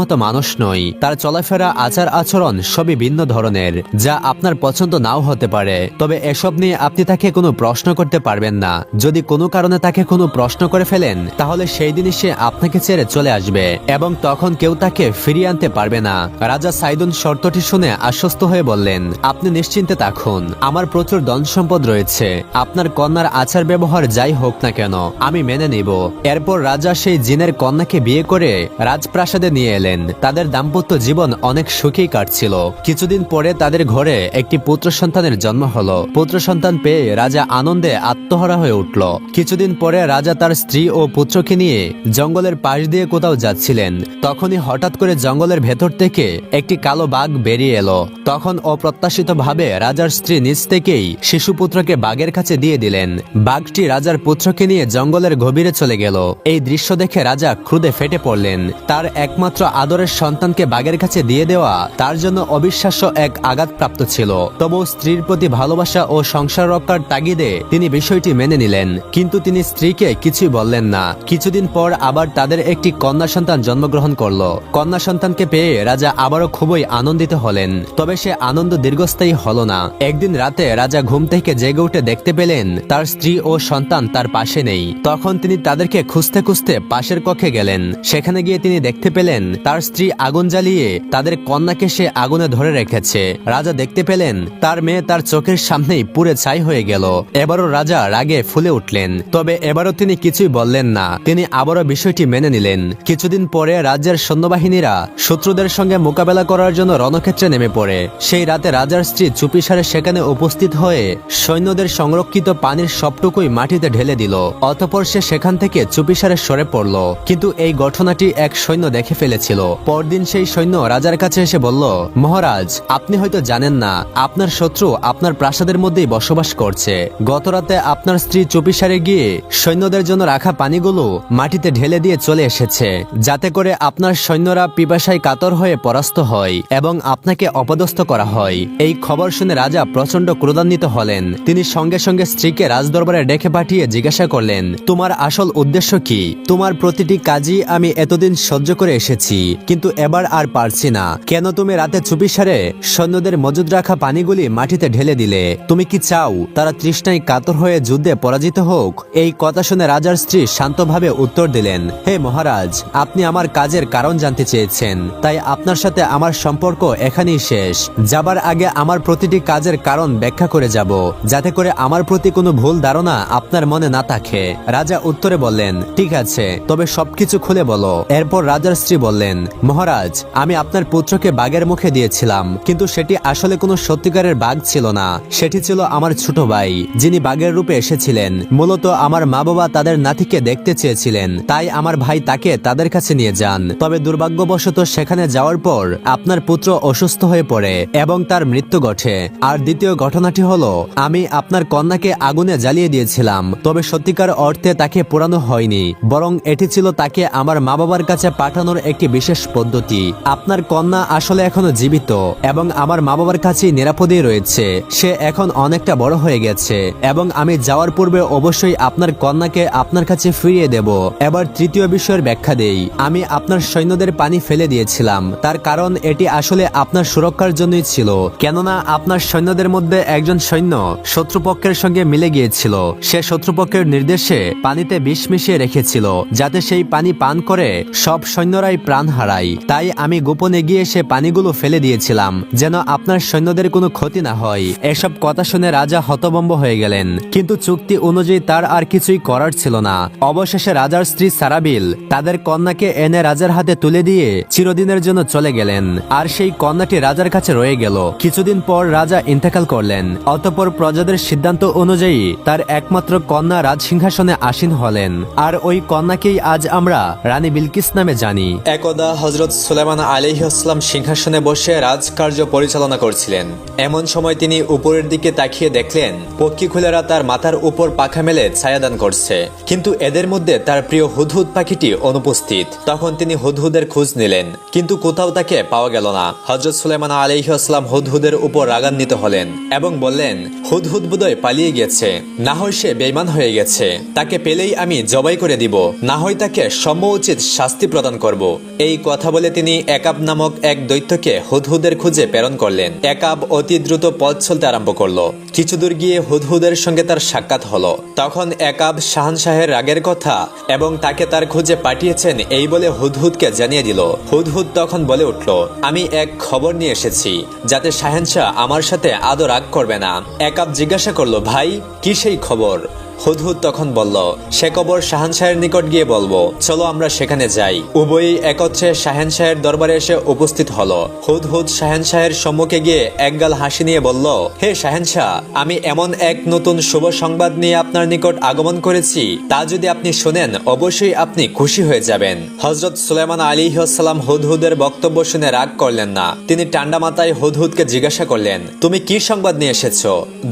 মতো মানুষ নই। তার চলাফেরা, আচার আচরণ সবই ভিন্ন ধরনের, যা আপনার পছন্দ নাও হতে পারে। তবে এসব নিয়ে আপনি তাকে কোনো প্রশ্ন করতে পারবেন না। যদি কোনো কারণে তাকে কোনো প্রশ্ন করে ফেলেন, তাহলে সেই দিনই সে আপনাকে ছেড়ে চলে আসবে এবং তখন কেউ তাকে ফিরিয়ে আনতে পারবে না। রাজা সাইদুন শর্তটি শুনে আশ্বস্ত হয়ে বললেন, আপনি নিশ্চিন্তে থাকুন। আমার প্রচুর ধন সম্পদ রয়েছে। আপনার কন্যার আচার ব্যবহার যাই হোক না কেন, আমি মেনে নিব। এরপর রাজা সেই জিনের কন্যাকে বিয়ে করে রাজপ্রাসাদে নিয়ে এলেন। তাদের দাম্পত্য জীবন অনেক সুখেই কাটছিল। কিছুদিন পরে তাদের ঘরে একটি পুত্র সন্তানের জন্ম হলো। পুত্র সন্তান পেয়ে রাজা আনন্দে আত্মহারা হয়ে উঠল। কিছুদিন পরে রাজা তার স্ত্রী ও পুত্রকে নিয়ে জঙ্গলের পাশ দিয়ে কোথাও যাচ্ছিলেন। তখনই হঠাৎ করে জঙ্গলের ভেতর থেকে একটি কালো বাঘ বেরিয়ে এলো। তখন অপ্রত্যাশিতভাবে রাজার স্ত্রী নিজ থেকেই শিশুপুত্রকে বাঘের কাছে দিয়ে দিলেন। বাঘটি রাজার পুত্রকে নিয়ে জঙ্গলের গভীরে চলে গেল। এই দৃশ্য দেখে রাজা ক্রুদে ফেটে পড়লেন। তার একমাত্র আদরের সন্তানকে বাঘের কাছে দিয়ে দেওয়া তার জন্য অবিশ্বাস্য এক আঘাতপ্রাপ্ত ছিল। তবু স্ত্রীর প্রতি ভালোবাসা ও সংসার রক্ষার তাগিদে তিনি বিষয়টি মেনে নিলেন। কিন্তু তিনি স্ত্রীকে কিছুই বললেন না। কিছুদিন পর আবার তাদের একটি কন্যা সন্তান জন্মগ্রহণ করল। কন্যা সন্তানকে পেয়ে রাজা আবারও খুবই আনন্দিত হলেন। তবে সে আনন্দ দীর্ঘস্থায়ী হল না। একদিন রাতে রাজা ঘুম থেকে জেগে উঠে দেখতে পেলেন তার স্ত্রী ও সন্তান তার পাশে নেই। তখন তিনি তাদেরকে খুঁজতে খুঁজতে পাশের কক্ষে গেলেন। সেখানে গিয়ে তিনি দেখতে পেলেন তার স্ত্রী আগুন জ্বালিয়ে তাদের কন্যাকে সে আগুনে ধরে রেখেছে। রাজা দেখতে পেলেন, তার মেয়ে তার চোখের সামনেই পুরে ছাই হয়ে গেল। এবারও রাজা রাগে ফুলে উঠলেন, তবে এবারও তিনি কিছুই বললেন না। তিনি আবারও বিষয়টি মেনে নিলেন। কিছুদিন পরে রাজ্যের সৈন্যবাহিনীরা শত্রুদের সঙ্গে মোকাবেলা করার জন্য রণক্ষেত্রে নেমে পড়ে। সেই রাতে রাজার স্ত্রী চুপিসারে সেখানে উপস্থিত হয়ে সৈন্যদের সংরক্ষিত পানির সবটুকুই মাটিতে ঢেলে দিল। অতপর সে সেখান থেকে চুপিসারে সরে পড়ল। কিন্তু এই ঘটনাটি এক সৈন্য দেখে ফেলেছিল। পরদিন সেই সৈন্য রাজার কাছে এসে বলল, মহারাজ, আপনি হয়তো জানেন না, আপনার শত্রু আপনার প্রাসাদের মধ্যেই বসবাস করছে। গতরাতে আপনার স্ত্রী চুপিসারে গিয়ে সৈন্যদের জন্য রাখা পানিগুলো মাটিতে ঢেলে দিয়ে চলে এসেছে। যাতে করে আপনার সৈন্যরা পিপাসায় কাতর হয়ে পরাস্ত হয় এবং আপনাকে অপদস্থ করা হয়। এই খবর শুনে রাজা প্রচণ্ড ক্রোধান্বিত হলেন। তিনি সঙ্গে সঙ্গে স্ত্রীকে রাজদরবারে ডেকে পাঠিয়ে জিজ্ঞাসা করলেন, তোমার আসল উদ্দেশ্য কি? তোমার প্রতিটি কাজই আমি এতদিন সহ্য করে এসেছি। কিন্তু এবার আর পারছি না। কেন তুমি রাতে চুপিসারে সৈন্যদের মজুদ রাখা পানিগুলি মাটিতে ঢেলে দিলে? তুমি কি চাও তারা তৃষ্ণায় কাতর হয়ে যুদ্ধে পরাজিত হোক? এই কথা শুনে রাজার স্ত্রী শান্তভাবে উত্তর দিলেন, হে মহারাজ, আপনি আমার কাজের কারণ জানতে চেয়েছেন। তাই আপনার সাথে আমার সম্পর্ক এখানেই শেষ। যাবার আগে আমার প্রতিটি কাজের কারণ ব্যাখ্যা করে যাব, যাতে করে আমার প্রতি কোনো ভুল ধারণা আপনার মনে না থাকে। রাজা উত্তরে বললেন, ঠিক আছে, তবে সবকিছু খুলে বলো। এরপর রাজার স্ত্রী বললেন মহারাজ, আমি আপনার পুত্রকে বাঘের মুখে দিয়েছিলাম, কিন্তু সেটি আসলে কোনো সত্যিকারের বাঘ ছিল না। সেটি ছিল আমার ছোট ভাই, যিনি বাঘের রূপে এসেছিলেন। মূলত আমার মা বাবা তাদের নাতিকে দেখতে চেয়েছিলেন, তাই আমার ভাই তাকে তাদের কাছে নিয়ে যান। তবে দুর্ভাগ্যবশত সেখানে যাওয়ার পর আপনার পুত্র অসুস্থ হয়ে পড়ে এবং তার মৃত্যু ঘটে। আর দ্বিতীয় ঘটনাটি হলো, আমি আপনার কন্যাকে আগুনে জ্বালিয়ে দিয়েছিলাম, তবে সত্যিকার অর্থে তাকে পোড়ানো হয়নি, বরং এটি ছিল তাকে আমার মা বাবার কাছে পাঠানোর একটি বিশেষ পদ্ধতি। আপনার কন্যা আসলে এখনও জীবিত এবং আমার মা বাবার কাছেই নিরাপদেই রয়েছে। সে এখন অনেকটা বড় হয়ে গেছে এবং আমি যাওয়ার পূর্বে অবশ্যই আপনার কন্যাকে আপনার কাছে ফিরিয়ে দেব। এবার তৃতীয় বিষয়ের ব্যাখ্যা দেই। আমি আপনার সৈন্যদের পানি ফেলে দিয়েছিলাম। তার কারণ এটি আসলে আপনার সুরক্ষার জন্যই ছিল। কেননা আপনার সৈন্যদের মধ্যে একজন সৈন্য শত্রুপক্ষের সঙ্গে মিলে গিয়েছিল। সে শত্রুপক্ষের নির্দেশে পানিতে বিষ মিশিয়ে রেখেছিল, যাতে সেই পানি পান করে সব সৈন্যরাই প্রাণ হারায় তাই আমি গোপনে গিয়ে সে পানিগুলো ফেলে দিয়েছিলাম, যেন আপনার সৈন্যদের কোনো ক্ষতি না হয়। এসব কথা শুনে রাজা হতবম্ব হয়ে গেলেন, কিন্তু চুক্তি অনুযায়ী তার আর কিছুই করার ছিল না। অবশেষে রাজার স্ত্রী সারাবিল তাদের কন্যাকে এনে রাজার হাতে তুলে দিয়ে চিরদিনের জন্য চলে গেলেন। আর সেই কন্যাটি রাজার কাছে রয়ে গেল। কিছুদিন পর রাজা ইন্তেকাল করলেন। অতপর প্রজাদের সিদ্ধান্ত অনুযায়ী তার একমাত্র কন্যা রাজসিংহাসনে আসীন হলেন। আর ওই কন্যাকেই আজ আমরা রানী বিলকিস নামে জানি। একদা হজরত সুলেমান আলিহাস্লাম সিংহাসনে বসে রাজকার্য পরিচালনা করছিলেন। এমন সময় তিনি উপরের দিকে তাকিয়ে দেখলেন পক্ষীকুলেরা তার মাথার উপর পাখা মেলে ছায়াদান করছে। কিন্তু এদের মধ্যে তার প্রিয় হুদহুদ পাখিটি অনুপস্থিত। তখন তিনি হুদহুদের খোঁজ নিলেন, কিন্তু কোথাও তাকে পাওয়া গেল না। হজরত সুলেমান আলিহাস্লাম হুদহুদের উপর রাগান্বিত হলেন এবং বললেন, হুদহুদ বোধহয় পালিয়ে গেছে। না হয় সে বেইমান হয়ে গেছে। তাকে পেলেই আমি জবাই করে দিব। না হয় তাকে সম্মোচিত শাস্তি প্রদান করব। এই কথা বলে তিনি একাব নামক এক দৈত্যকে হুদহুদের খুঁজে প্রেরণ করলেন। একাব অতি দ্রুত পথ চলতে আরম্ভ করল। কিছু দূর গিয়ে হুদহুদের সঙ্গে তার সাক্ষাৎ হলো। তখন একাব শাহানশাহের রাগের কথা এবং তাকে তার খুঁজে পাঠিয়েছেন এই বলে হুদহুদকে জানিয়ে দিল। হুদহুদ তখন বলে উঠল, আমি এক খবর নিয়ে এসেছি, যাতে শাহেনশাহ আমার সাথে আদর রাগ করবে না। একাব জিজ্ঞাসা করল, ভাই, কি সেই খবর? হুদহুদ তখন বলল, সে কবর শাহানশাহের নিকট গিয়ে বলব। চলো আমরা সেখানে যাই। উভয়ই একত্রে শাহেনশাহের দরবারে এসে উপস্থিত হলো। হুদহুদ শাহেনশাহের সম্মুখে গিয়ে একগাল হাসি নিয়ে বলল, হে শাহেনশাহ, আমি এমন এক নতুন শুভ সংবাদ নিয়ে আপনার নিকট আগমন করেছি। তা যদি আপনি শোনেন, অবশ্যই আপনি খুশি হয়ে যাবেন। হজরত সুলেমান আলী সালাম হুদহুদের বক্তব্য শুনে রাগ করলেন না। তিনি টান্ডা মাথায় হুদহুদকে জিজ্ঞাসা করলেন, তুমি কি সংবাদ নিয়ে এসেছ?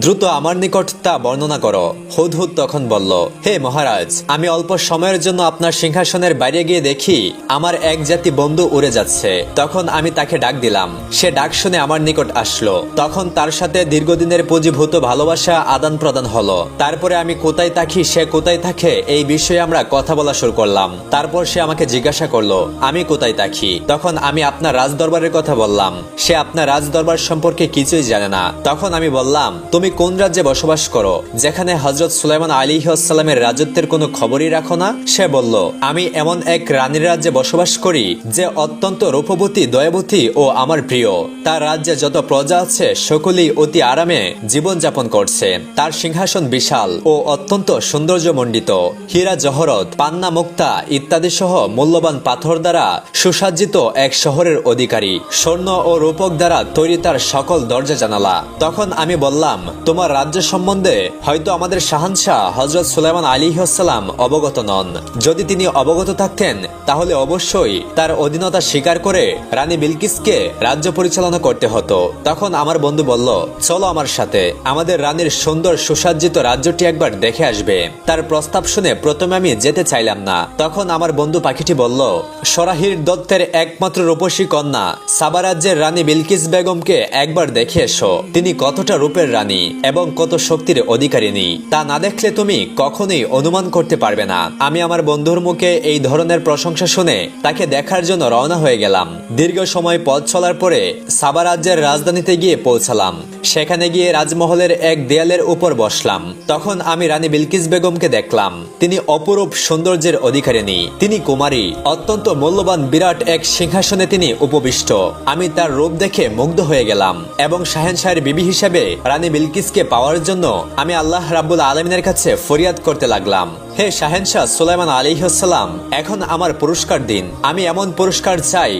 দ্রুত আমার নিকট তা বর্ণনা করো। হুদহুদ তখন বলল, হে মহারাজ, আমি অল্প সময়ের জন্য আপনার সিংহাসনের বাইরে গিয়ে দেখি আমার এক জাতি বন্ধু উড়ে যাচ্ছে। তখন আমি তাকে ডাক দিলাম। সে ডাক শুনে আমার নিকট আসলো। তখন তার সাথে দীর্ঘদিনের পুঁজিভূত ভালোবাসা আদান প্রদান হলো। তারপরে আমি কোথায় থাকি, সে কোথায় থাকে, এই বিষয়ে আমরা কথা বলা শুরু করলাম। তারপর সে আমাকে জিজ্ঞাসা করল, আমি কোথায় থাকি? তখন আমি আপনার রাজদরবারের কথা বললাম। সে আপনার রাজদরবার সম্পর্কে কিছুই জানে না। তখন আমি বললাম, তুমি কোন রাজ্যে বসবাস করো? যেখানে হজরত সুলাইমান আলী আসসালামের রাজত্বের কোনো খবরই রাখো না। সে বলল, আমি এমন এক রানীর রাজ্যে বসবাস করি যে অত্যন্ত রূপবতী, দয়াবতী ও আমার প্রিয়। তার রাজ্যে যত প্রজা আছে, সকলেই অতি আরামে জীবন যাপন করছে। তার সিংহাসন বিশাল ও অত্যন্ত সৌন্দর্যমণ্ডিত। হীরা জহরত, পান্না মুক্তা ইত্যাদি সহ মূল্যবান পাথর দ্বারা সুসজ্জিত এক শহরের অধিকারী। স্বর্ণ ও রূপক দ্বারা তৈরি তার সকল দরজা জানালা। তখন আমি বললাম, তোমার রাজ্য সম্বন্ধে হয়তো আমাদের শাহানশাহ হজরত সুলাইমান আলী সালাম অবগত নন। যদি তিনি অবগত থাকতেন, তাহলে অবশ্যই তার অধীনতা স্বীকার করে রানী বিলকিসকে রাজ্য পরিচালনা করতে হতো। তখন আমার বন্ধু বলল, চলো আমার সাথে, আমাদের রানীর সুন্দর সুসজ্জিত রাজ্যটি একবার দেখে আসবে। তার প্রস্তাব শুনে প্রথমে আমি যেতে চাইলাম না। তখন আমার বন্ধু পাখিটি বলল, সরাহির দত্তের একমাত্র রূপসী কন্যা, সাবা রাজ্যের রানী বিলকিস বেগমকে একবার দেখে এসো। তিনি কতটা রূপের রানী এবং কত শক্তির অধিকারিণী। তা না দেখলে তুমি কখনোই অনুমান করতে পারবে না। আমি আমার বন্ধুর মুখে এই ধরনের প্রশংসা শুনে তাকে দেখার জন্য রওনা হয়ে গেলাম। দীর্ঘ সময় পথ চলার পরে সাবা রাজ্যের রাজধানীতে গিয়ে পৌঁছালাম। সেখানে গিয়ে রাজমহলের এক দেয়ালের উপর বসলাম। তখন আমি রানী বিলকিস বেগমকে দেখলাম। তিনি অপরূপ সৌন্দর্যের অধিকারিণী। তিনি কুমারী, অত্যন্ত মূল্যবান বিরাট এক সিংহাসনে তিনি উপবিষ্ট। আমি তার রূপ দেখে মুগ্ধ হয়ে গেলাম এবং শাহেনশাহের বিবি হিসেবে রানী বিলকিসকে পাওয়ার জন্য আমি আল্লাহ রাব্বুল আলমিনের কাছে ফরিয়াদ করতে লাগলাম। হে শাহেনশাহ সুলাইমান আলিহাসাল্লাম এখন আমার পুরস্কার দিন। আমি এমন পুরস্কার চাই,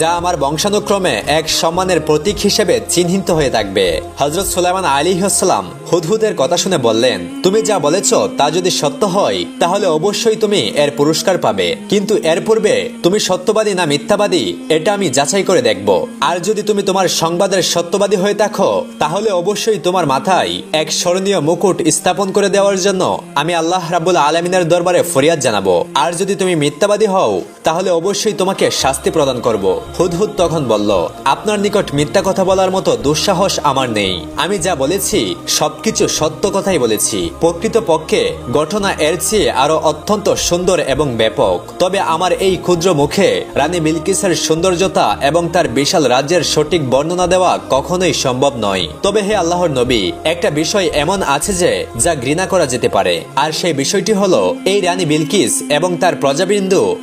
যা আমার বংশানুক্রমে এক সম্মানের প্রতীক হিসেবে চিহ্নিত হয়ে থাকবে। হজরত সুলাইমান আলী হাসালাম হুদহুদের কথা শুনে বললেন, তুমি যা বলেছ তা যদি সত্য হয়, তাহলে অবশ্যই তুমি এর পুরস্কার পাবে। কিন্তু এর পূর্বে তুমি সত্যবাদী না মিথ্যাবাদী, এটা আমি যাচাই করে দেখব। আর যদি তুমি তোমার সংবাদের সত্যবাদী হয়ে থাকো, তাহলে অবশ্যই তোমার মাথায় এক স্মরণীয় মুকুট স্থাপন করে দেওয়ার জন্য আমি আল্লাহ রাবুল আলমিনের দরবারে ফরিয়াদ জানাব। আর যদি তুমি মিথ্যাবাদী হও তাহলে অবশ্যই তোমাকে শাস্তি প্রদান করব। হুদহুদ তখন বলল, আপনার নিকট মিথ্যা কথা বলার মতো দুঃসাহস আমার নেই। আমি যা বলেছি, সবকিছু সত্য কথাই বলেছি। প্রকৃত পক্ষে ঘটনা এর চেয়ে আরও অত্যন্ত সুন্দর এবং ব্যাপক। তবে আমার এই ক্ষুদ্র মুখে রানী বিলকিসের সৌন্দর্যতা এবং তার বিশাল রাজ্যের সঠিক বর্ণনা দেওয়া কখনোই সম্ভব নয়। তবে হে আল্লাহর নবী, একটা বিষয় এমন আছে যে, যা ঘৃণা করা যেতে পারে। আর সেই বিষয়টি হলো, এই রানী বিলকিস এবং তার প্রজাবিন্দু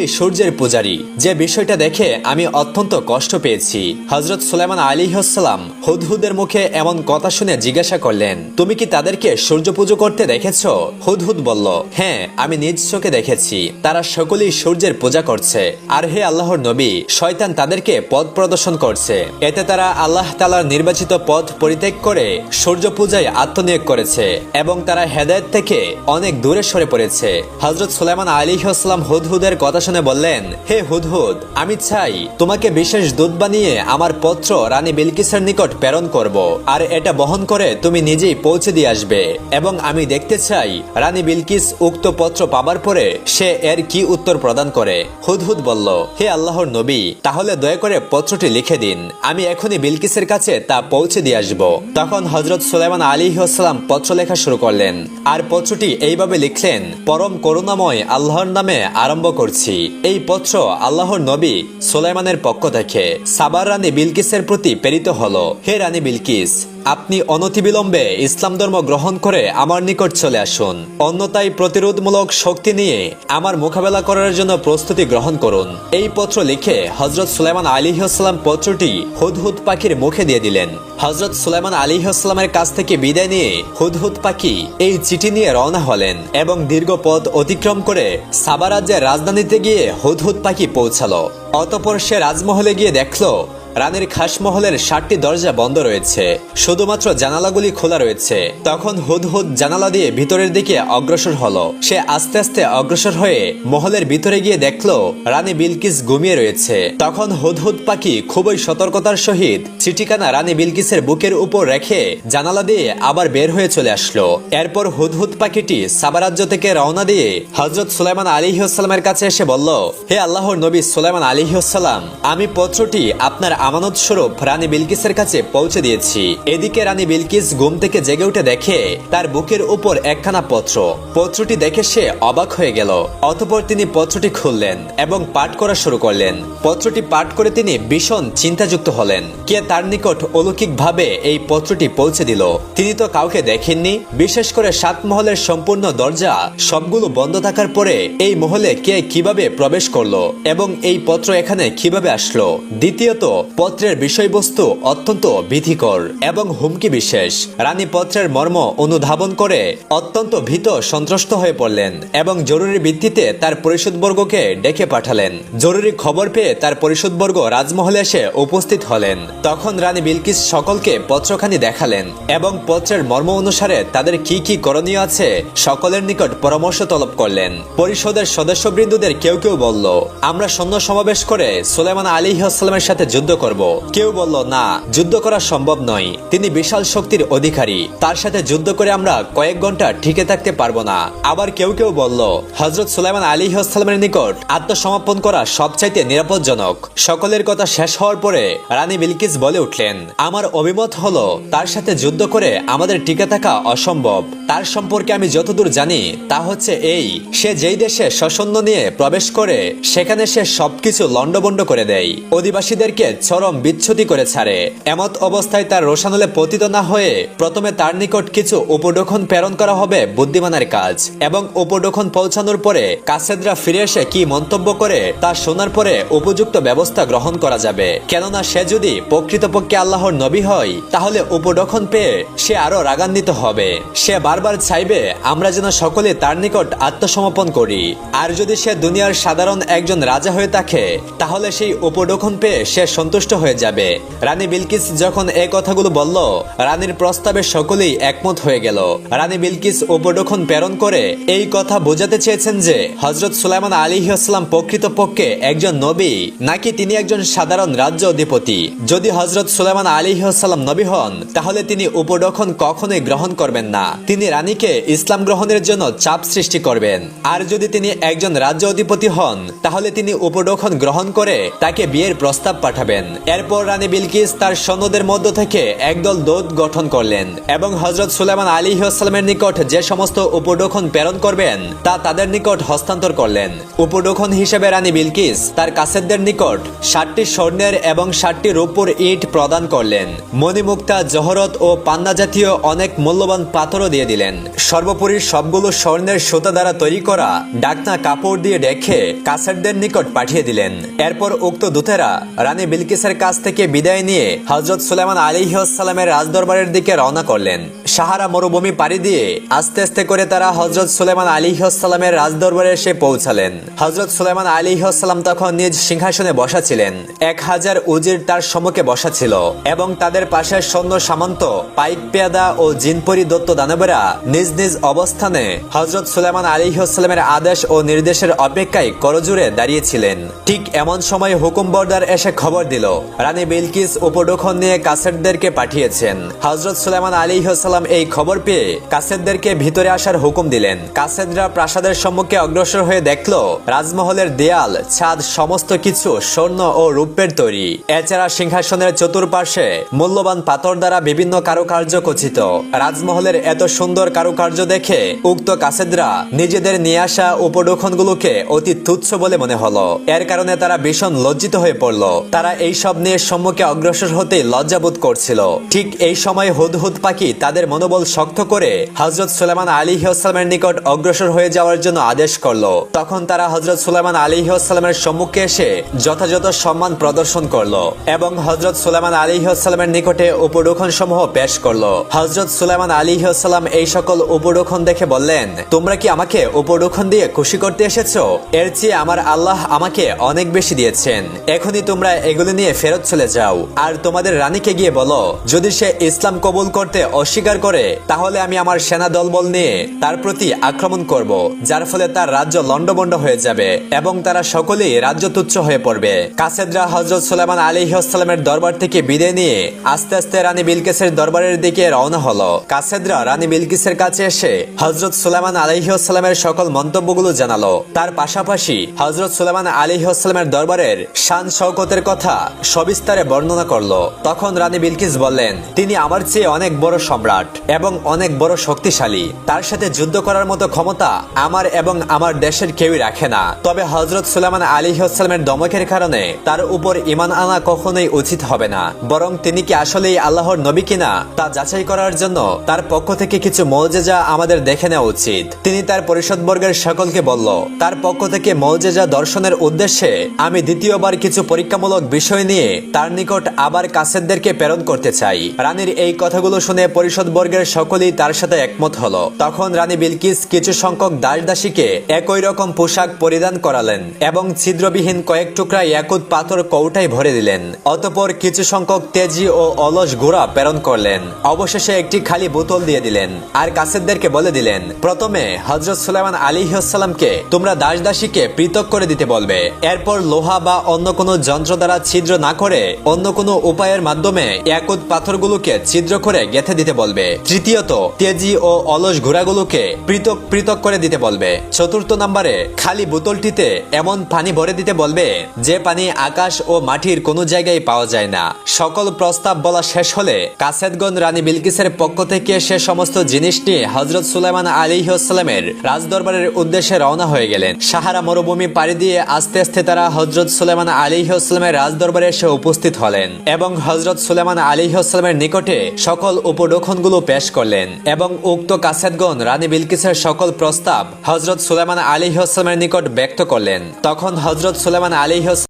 সকলেই সূর্যের পূজারী। যে বিষয়টা দেখে আমি অত্যন্ত কষ্ট পেয়েছি। হজরত সুলাইমান আলী হাসালাম হুদহুদের মুখে এমন কথা শুনে জিজ্ঞাসা করলেন, তুমি কি তাদেরকে সূর্য পুজো করতে দেখেছ? হুদহুদ বলল হ্যাঁ আমি নিজ চোখে দেখেছি। তারা সকলেই সূর্যের পূজা করছে। আর হে আল্লাহর নবী, শয়তান তাদেরকে পথ প্রদর্শন করছে। এতে তারা আল্লাহ তালার নির্বাচিত পথ পরিত্যাগ করে সূর্য পূজায় আত্মনিয়োগ করেছে এবং তারা হেদায়ত থেকে অনেক দূরে সরে পড়েছে। হজরত সুলাইমান আলী আসলাম হুদহুদের কথা শুনে বললেন, হে হুদহুদ, আমি চাই তোমাকে বিশেষ দুধ বানিয়ে আমার পত্র রানী বিলকিসের নিকট প্রেরণ করব। আর এটা বহন করে তুমি নিজেই পৌঁছে দিয়ে আসবে। এবং আমি দেখতে চাই রানী বিলকিস উক্ত পত্র পাবার পরে সে এর কি উত্তর প্রদান করে। হুদহুদ বলল, হে আল্লাহর নবী, তাহলে দয়া করে পত্রটি লিখে দিন। আমি এখনই বিলকিসের কাছে তা পৌঁছে দিয়ে আসব। তখন হজরত সুলাইমান আলী আসসালাম পত্র লেখা শুরু করলেন। আর পত্রটি এইভাবে লিখলেন, পরম করুণাময় আল্লাহর নামে আরম্ভ করছি। এই পত্র আল্লাহর নবী সোলাইমানের পক্ষ থেকে সাবার রানী বিলকিসের প্রতি প্রেরিত হল। হে রানী বিলকিস আপনি অনতিবিলম্বে ইসলাম ধর্ম গ্রহণ করে আমার নিকট চলে আসুন। অন্যতায় প্রতিরোধমূলক শক্তি নিয়ে আমার মোকাবেলা করার জন্য প্রস্তুতি গ্রহণ করুন। এই পত্র লিখে হজরত সুলাইমান আলিহাস্লাম পত্রটি হুদহুদ পাখির মুখে দিয়ে দিলেন। হজরত সুলাইমান আলিহাস্লামের কাছ থেকে বিদায় নিয়ে হুদহুদ পাখি এই চিঠি নিয়ে রওনা হলেন এবং দীর্ঘ পথ অতিক্রম করে সাবা রাজ্যের রাজধানীতে গিয়ে হুদহুদ পাখি পৌঁছালো। অতপর সে রাজমহলে গিয়ে দেখল রানীর খাসমহলের ষাটটি দরজা বন্ধ রয়েছে। শুধুমাত্র জানালাগুলি খোলা রয়েছে। তখন হুদহুদ জানালা দিয়ে ভিতরের দিকে অগ্রসর হলো। সে আস্তে আস্তে অগ্রসর হয়ে মহলের ভিতরে গিয়ে দেখল, রানী বিলকিস ঘুমিয়ে রয়েছে। তখন হুদহুদ পাখি খুবই সতর্কতার সহিত চিঠিখানা রানী বিলকিসের বুকের উপর রেখে জানালা দিয়ে আবার বের হয়ে চলে আসলো। এরপর হুদহুদ পাখিটি সাবারাজ্য থেকে রওনা দিয়ে হজরত সুলাইমান আলিহাস্লামের কাছে এসে বলল, হে আল্লাহর নবী সুলাইমান আলিহাস্লাম আমি পত্রটি আপনার আমানত স্বরূপ রানী বিলকিসের কাছে পৌঁছে দিয়েছি। এদিকে রানী বিলকিস ঘুম থেকে জেগে উঠে দেখে তার বুকের উপর একখানা পত্র। পত্রটি দেখে সে অবাক হয়ে গেল। অতপর তিনি পত্রটি খুললেন এবং পাঠ করা শুরু করলেন। পত্রটি পাঠ করে তিনি ভীষণ চিন্তাযুক্ত হলেন। কে তার নিকট অলৌকিক ভাবে এই পত্রটি পৌঁছে দিল? তিনি তো কাউকে দেখেননি। বিশেষ করে সাত মহলের সম্পূর্ণ দরজা সবগুলো বন্ধ থাকার পরে এই মহলে কে কীভাবে প্রবেশ করল এবং এই পত্র এখানে কীভাবে আসলো? দ্বিতীয়ত পত্রের বিষয়বস্তু অত্যন্ত ভীতিকর এবং হুমকি বিশেষ। রানী পত্রের মর্ম অনুধাবন করে অত্যন্ত ভীত সন্ত্রস্ত হয়ে পড়লেন এবং জরুরি ভিত্তিতে তার পরিষদবর্গকে ডেকে পাঠালেন। জরুরি খবর পেয়ে তার পরিষদবর্গ রাজমহলে এসে উপস্থিত হলেন। তখন রানী বিলকিস সকলকে পত্রখানি দেখালেন এবং পত্রের মর্ম অনুসারে তাদের কি কি করণীয় আছে সকলের নিকট পরামর্শ তলব করলেন। পরিষদের সদস্যবৃন্দদের কেউ কেউ বলল, আমরা সৈন্য সমাবেশ করে সুলেমান আলী আসসালামের সাথে যুদ্ধ করব। কেউ বলল, না, যুদ্ধ করা সম্ভব নয়। তিনি বিশাল শক্তির অধিকারী। তার সাথে যুদ্ধ করে আমরা কয়েক ঘণ্টা টিকে থাকতে পারব না। আবার কেউ কেউ বলল হজরত সুলাইমান আলী আসসালামের নিকট আত্মসমর্পণ করা সবচাইতে নিরাপদজনক সকলের কথা শেষ হওয়ার পরে রানী বিলকিস বলে উঠলেন, আমার অভিমত হলো, তার সাথে যুদ্ধ করে আমাদের টিকে থাকা অসম্ভব। তার সম্পর্কে আমি যতদূর জানি, তা হচ্ছে এই, সে যেই দেশে সসৈন্য নিয়ে প্রবেশ করে, সেখানে সে সবকিছু লন্ডবন্ড করে দেয়। অধিবাসীদেরকে চরম বিচ্ছুতি করে ছাড়ে। এমত অবস্থায় তার রোশানলে পতিত না হয়ে প্রথমে তার নিকট কিছু উপডোখন প্রেরণ করা হবে বুদ্ধিমানের কাজ এবং উপডোখন পৌঁছানোর পরে কাসেদরা ফিরে এসে কি মন্তব্য করে তা শোনার পরে উপযুক্ত ব্যবস্থা গ্রহণ করা যাবে। কেননা সে যদি প্রকৃতপক্ষে আল্লাহর নবী হয়, তাহলে উপডোখন পেয়ে সে আরও রাগান্বিত হবে। সে বারবার চাইবে, আমরা যেন সকলে তার নিকট আত্মসমর্পণ করি। আর যদি সে দুনিয়ার সাধারণ একজন রাজা হয়ে থাকে, তাহলে সেই উপডোখন পেয়ে সে সন্তুষ্ট হয়ে যাবে। রানী বিলকিস যখন এই কথাগুলো বলল, রানীর প্রস্তাবে সকলেই একমত হয়ে গেল। রানী বিলকিস উপডোখন প্রেরণ করে এই কথা বোঝাতে চেয়েছেন যে হজরত সুলাইমান আলী আসলাম প্রকৃতপক্ষে একজন নবী, নাকি তিনি একজন সাধারণ রাজ্য অধিপতি। যদি হজরত সুলাইমান আলী আসসালাম নবী হন, তাহলে তিনি উপডোখন কখনোই গ্রহণ করবেন না। তিনি রানীকে ইসলাম গ্রহণের জন্য চাপ সৃষ্টি করবেন। আর যদি তিনি একজন রাজ্য অধিপতি হন, তাহলে তিনি উপডোখন গ্রহণ করে তাকে বিয়ের প্রস্তাব পাঠাবেন। এরপর রানী বিলকিস তার সৈন্যদের মধ্য থেকে একদল দৌদ গঠন করলেন এবং হজরত সুলাইমান আলী আসসালামের নিকট যে সমস্ত উপডোখন প্রেরণ করবেন, তা তাদের নিকট হস্তান্তর করলেন। উপডোখন হিসেবে রানী বিলকিস তার কাছেরদের নিকট ষাটটি স্বর্ণের এবং ষাটটি রূপুর ইট প্রদান করলেন। মণিমুক্তা, জহরত ও পান্না জাতীয় অনেক মূল্যবান পাথরও দিয়ে দিলেন। সর্বোপরি সবগুলো স্বর্ণের সুতা দ্বারা তৈরি করা ডাকনা কাপড় দিয়ে ডেকে কাছেরদের নিকট পাঠিয়ে দিলেন। এরপর উক্ত দূতেরা রানী বিলকিসের কাছ থেকে বিদায় নিয়ে হজরত সুলাইমান আলিহাসাল্লামের রাজদরবারের দিকে রওনা করলেন। সাহারা মরুভূমি পাড়ি দিয়ে আস্তে আস্তে করে তারা হজরত সুলাইমান আলিহাসাল্লামের রাজদরবারে এসে পৌঁছালেন। হজরত সুলাইমান আলিহাসাল্লাম তখন নিজ সিংহাসনে বসা ছিলেন। এক হাজার উজির তার সম্মুখে বসা ছিল এবং তাদের পাশে সৈন্য সামন্ত, পাইক পেয়াদা ও জিনপরি দত্ত দানবেরা নিজ নিজ অবস্থানে হজরত সুলাইমান আলিহাসাল্লামের আদেশ ও নির্দেশের অপেক্ষায় করজুড়ে দাঁড়িয়েছিলেন ঠিক এমন সময় হুকুম বর্দার এসে খবর দিল, রানী বিলকিস বিলকিস উপডোখন নিয়ে কাসেরদেরকে পাঠিয়েছেন। হজরত সুলেমান আলী সালাম এই খবর পেয়ে কাসেদদেরকে ভিতরে আসার হুকুম দিলেন। কাসেদরা প্রাসাদের সম্মুখে অগ্রসর হয়ে দেখল, রাজমহলের দেয়াল, ছাদ, সমস্ত কিছু স্বর্ণ ও রূপের তৈরি। এছাড়া সিংহাসনের চতুর্পাশে মূল্যবান পাথর দ্বারা বিভিন্ন কারুকার্য খচিত রাজমহলের এত সুন্দর কারুকার্য দেখে উক্ত কাসেদরা নিজেদের নিয়ে আসা উপডোখনগুলোকে অতি তুচ্ছ বলে মনে হলো। এর কারণে তারা ভীষণ লজ্জিত হয়ে পড়ল। তারা এই সব নিয়ে সম্মুখে অগ্রসর হতে লজ্জাবোধ করছিল। ঠিক এই সময় হুদহুদ পাখি তাদের মনোবল শক্ত করে হজরত সুলেমান আলী আসসালামের নিকট অগ্রসর হয়ে যাওয়ার জন্য আদেশ করল। তখন তারা হজরত সুলেমান আলী আসসালামের সম্মুখে এসে যথাযথ সম্মান প্রদর্শন করল এবং হজরত সুলেমান আলী আসসালামের নিকটে উপডোখন সমূহ পেশ করল। হজরত সুলেমান আলী আসসালাম এই সকল উপডোখন দেখে বললেন, তোমরা কি আমাকে উপডোখন দিয়ে খুশি করতে এসেছ? এর চেয়ে আমার আল্লাহ আমাকে অনেক বেশি দিয়েছেন। এখনই তোমরা এগুলি নিয়ে ফেরত চলে যাও। আর তোমাদের রানীকে গিয়ে বলো, যদি সে ইসলাম কবুল করতে অস্বীকার করে, তাহলে আমি আমার সেনা দলবল নিয়ে তার প্রতি আক্রমণ করব, যার ফলে তার রাজ্য লন্ডভন্ড হয়ে যাবে এবং তারা সকলেই রাজ্য তুচ্ছ হয়ে পড়বে। কাসেদরা হজরত সুলেমান আলী আসসালামের দরবার থেকে বিদায় নিয়ে আস্তে আস্তে রানী বিলকিসের দরবারের দিকে রওনা হলো। কাসেদরা রানী বিলকিসের কাছে এসে হজরত সুলেমান আলহিউসালামের সকল মন্তব্যগুলো জানালো। তার পাশাপাশি হজরত সুলেমান আলহিউসালামের দরবারের শান শওকতের কথা সবিস্তারে বর্ণনা করল। তখন রানী বিলকিস বললেন, তিনি আমার চেয়ে অনেক বড় সম্রাট এবং অনেক বড় শক্তিশালী। তার সাথে যুদ্ধ করার মতো ক্ষমতা আমার এবং আমার দেশের কেউই রাখে না। তবে হজরত সুলেমান আলী সালামের দমকের কারণে তার উপর ইমান আনা কখনোই উচিত হবে না। বরং তিনি কি আসলেই আল্লাহর নবী কিনা তা যাচাই করার জন্য তার পক্ষ থেকে কিছু মৌজেজা আমাদের দেখে নেওয়া উচিত। তিনি তার পরিষদবর্গের সকলকে বলল, তার পক্ষ থেকে মৌজেজা দর্শনের উদ্দেশ্যে আমি দ্বিতীয়বার কিছু পরীক্ষামূলক বিষয় নিয়ে তার নিকট আবার কাসেদদেরকে প্রেরণ করতে চাই। রানীর এই কথাগুলো শুনে পরিষদবর্গের সকলেই তার সাথে একমত হলো। তখন রানী বিলকিস কিছু সংখ্যক দাস দাসীকে একই রকম পোশাক পরিধান করালেন এবং ছিদ্রবিহীন কয়েক টুকরা একুত পাথর কৌটায় ভরে দিলেন। অতপর কিছু সংখ্যক তেজি ও অলস ঘোড়া প্রেরণ করলেন। অবশেষে একটি খালি বোতল দিয়ে দিলেন আর কাসেদদেরকে বলে দিলেন, প্রথমে হজরত সুলাইমান আলী সালামকে তোমরা দাস দাসীকে পৃথক করে দিতে বলবে। এরপর লোহা বা অন্য কোনো যন্ত্র দ্বারা ছিদ্র না করে অন্য কোনো উপায়ের মাধ্যমে একুত পাথরগুলোকে ছিদ্র করে গেথে দিতে বলবে। তৃতীয়ত, তেজি ও অলস ঘোড়াগুলোকে পৃথক পৃথক করে দিতে বলবে। চতুর্থ নম্বরে, খালি বোতলটিতে এমন পানি ভরে দিতে বলবে যে পানি আকাশ ও মাটির কোনো জায়গায় পাওয়া যায় না। সকল প্রস্তাব বলা শেষ হলে কাসেদগঞ্জ রানী বিলকিসের পক্ষ থেকে সে সমস্ত জিনিস নিয়ে হজরত সুলাইমান আলী সালামের রাজদরবারের উদ্দেশ্যে রওনা হয়ে গেলেন। সাহারা মরুভূমি পাড়ি দিয়ে আস্তে আস্তে তারা হজরত সুলেমান আলী সালামের রাজদরবারে এসে উপস্থিত হলেন। এবং হজরত সুলেমান আলী সালামের নিকটে সকল উপডোখনগুলো পেশ করলেন এবং উক্ত কাসেদগণ রানী বিলকিসের সকল প্রস্তাব হজরত সুলেমান আলী সালামের নিকট ব্যক্ত করলেন। তখন হজরত সুলেমান আলী